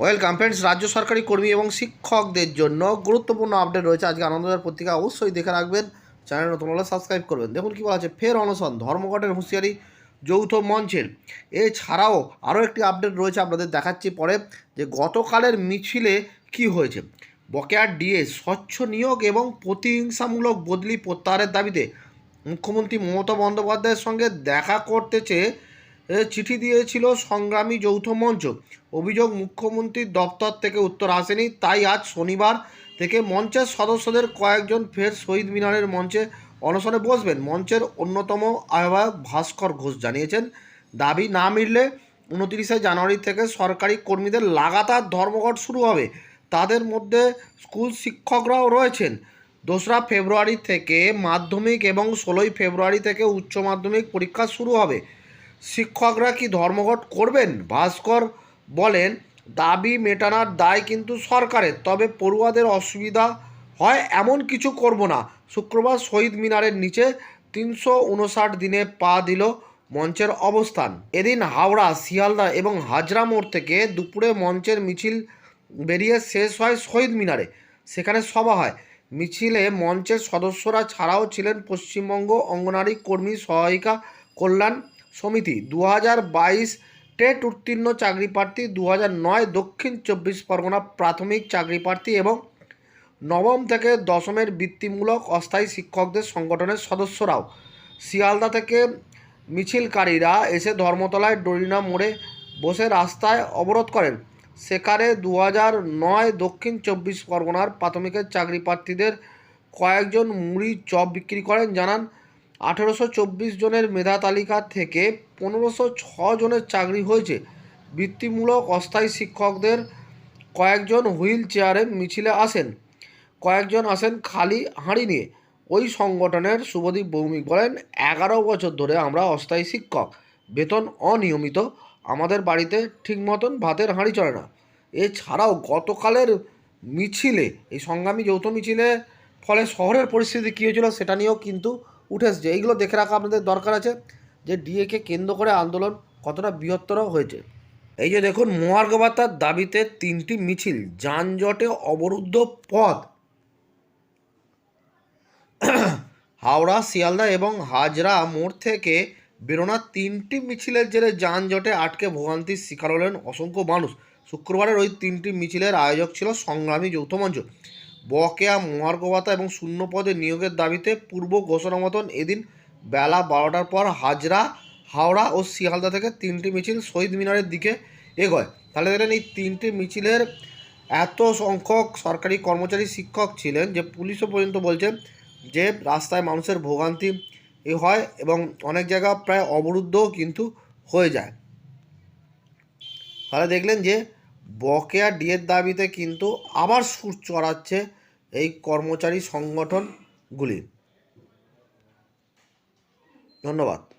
Welcome friends, রাজ্য সরকারি কর্মী এবং শিক্ষকদের জন্য গুরুত্বপূর্ণ আপডেট রয়েছে। আজকে আনন্দবাজার পত্রিকা অবশ্যই দেখে রাখবেন। চ্যানেল নতুন হলে সাবস্ক্রাইব করবেন। দেখুন কী বলা আছে, ফের অনশন, ধর্মঘটের হুঁশিয়ারি, যৌথ মঞ্চের। এছাড়াও আরও একটি আপডেট রয়েছে, আপনাদের দেখাচ্ছি পরে, যে গতকালের মিছিলে কি হয়েছে? বকেয়ার ডিএ, স্বচ্ছ নিয়োগ এবং প্রতিহিংসামূলক বদলি প্রত্যাহারের দাবিতে মুখ্যমন্ত্রী মমতা বন্দ্যোপাধ্যায়ের সঙ্গে দেখা করতে চেয়ে চিঠি দিয়েছিল সংগ্রামী যৌথ মঞ্চ। অভিযোগ মুখ্যমন্ত্রীর দপ্তর থেকে উত্তর আসেনি। তাই আজ শনিবার থেকে মঞ্চের সদস্যদের কয়েকজন ফের শহীদ মিনারের মঞ্চে অনশনে বসবেন। মঞ্চের অন্যতম আহ্বায়ক ভাস্কর ঘোষ জানিয়েছেন, দাবি না মিললে উনতিরিশে জানুয়ারি থেকে সরকারি কর্মীদের লাগাতার ধর্মঘট শুরু হবে। তাদের মধ্যে স্কুল শিক্ষকরাও রয়েছেন। দোসরা ফেব্রুয়ারি থেকে মাধ্যমিক এবং ষোলোই ফেব্রুয়ারি থেকে উচ্চ মাধ্যমিক পরীক্ষা শুরু হবে। শিক্ষকরা কি ধর্মঘট করবেন? ভাস্কর বলেন, দাবি মেটানোর দায় কিন্তু সরকারের, তবে পড়ুয়াদের অসুবিধা হয় এমন কিছু করব না। শুক্রবার শহীদ মিনারের নিচে তিনশো উনষাট দিনে পা দিল মঞ্চের অবস্থান। এদিন হাওড়া, শিয়ালদা এবং হাজরা মোড় থেকে দুপুরে মঞ্চের মিছিল বেরিয়ে শেষ হয় শহীদ মিনারে। সেখানে সভা হয়। মিছিলে মঞ্চের সদস্যরা ছাড়াও ছিলেন পশ্চিমবঙ্গ অঙ্গনারী কর্মী সহায়িকা কল্যাণ সমিতি। দু হাজার বাইশ টেট উত্তীর্ণ চাকরি প্রার্থী দু নয় দক্ষিণ চব্বিশ পরগনা প্রাথমিক চাকরি প্রার্থী এবং নবম থেকে দশমের বৃত্তিমূলক অস্থায়ী শিক্ষকদের সংগঠনের সদস্যরাও। শিয়ালদা থেকে মিছিলকারীরা এসে ধর্মতলায় ডরিনা মোড়ে বসে রাস্তায় অবরোধ করেন। সেখানে দু নয় দক্ষিণ চব্বিশ পরগনার প্রাথমিকের চাকরি প্রার্থীদের কয়েকজন মুড়ি চপ বিক্রি করেন, জানান আঠেরোশো চব্বিশ জনের মেধা তালিকা থেকে পনেরোশো ছ জনের চাকরি হয়েছে। বৃত্তিমূলক অস্থায়ী শিক্ষকদের কয়েকজন হুইল চেয়ারে মিছিলে আসেন। কয়েকজন আসেন খালি হাঁড়ি নিয়ে। ওই সংগঠনের শুভদীপ ভৌমিক বলেন, এগারো বছর ধরে আমরা অস্থায়ী শিক্ষক। বেতন অনিয়মিত। আমাদের বাড়িতে ঠিক মতন ভাতের হাঁড়ি চলে না। এছাড়াও গতকালের মিছিলে, এই সংগ্রামী যৌথ মিছিলে, ফলে শহরের পরিস্থিতি কী হয়েছিল সেটা নিয়েও কিন্তু উঠে এসছে। এইগুলো দেখে রাখা আপনাদের দরকার আছে যে ডিএকে কেন্দ্র করে আন্দোলন কতটা বৃহত্তর হয়েছে। এই যে দেখুন, মহার্ঘ ভাতার দাবিতে তিনটি মিছিল যানজটে অবরুদ্ধ পথ। হাওড়া, শিয়ালদা এবং হাজরা মোড় থেকে বেরোনা তিনটি মিছিলের জেরে যানজটে আটকে ভোগান্তির শিকার হলেন অসংখ্য মানুষ। শুক্রবারের ওই তিনটি মিছিলের আয়োজক ছিল সংগ্রামী যৌথ মঞ্চ। বকেয়া মহার্ঘ ভাতা এবং শূন্য পদে নিয়োগের দাবিতে পূর্ব ঘোষণা মতন এদিন বেলা বারোটার পর হাজরা, হাওড়া ও শিয়ালদা থেকে তিনটি মিছিল শহীদ মিনারের দিকে এগোয়। তাহলে দেখলেন এই তিনটি মিছিলের এত সংখ্যক সরকারি কর্মচারী শিক্ষক ছিলেন যে পুলিশও পর্যন্ত বলছে যে রাস্তায় মানুষের ভোগান্তি হয় এবং অনেক জায়গা প্রায় অবরুদ্ধও কিন্তু হয়ে যায়। তাহলে দেখলেন যে বকেয়া ডিএর দাবিতে কিন্তু আবার সুর চড়াচ্ছে এই কর্মচারী সংগঠনগুলি। ধন্যবাদ।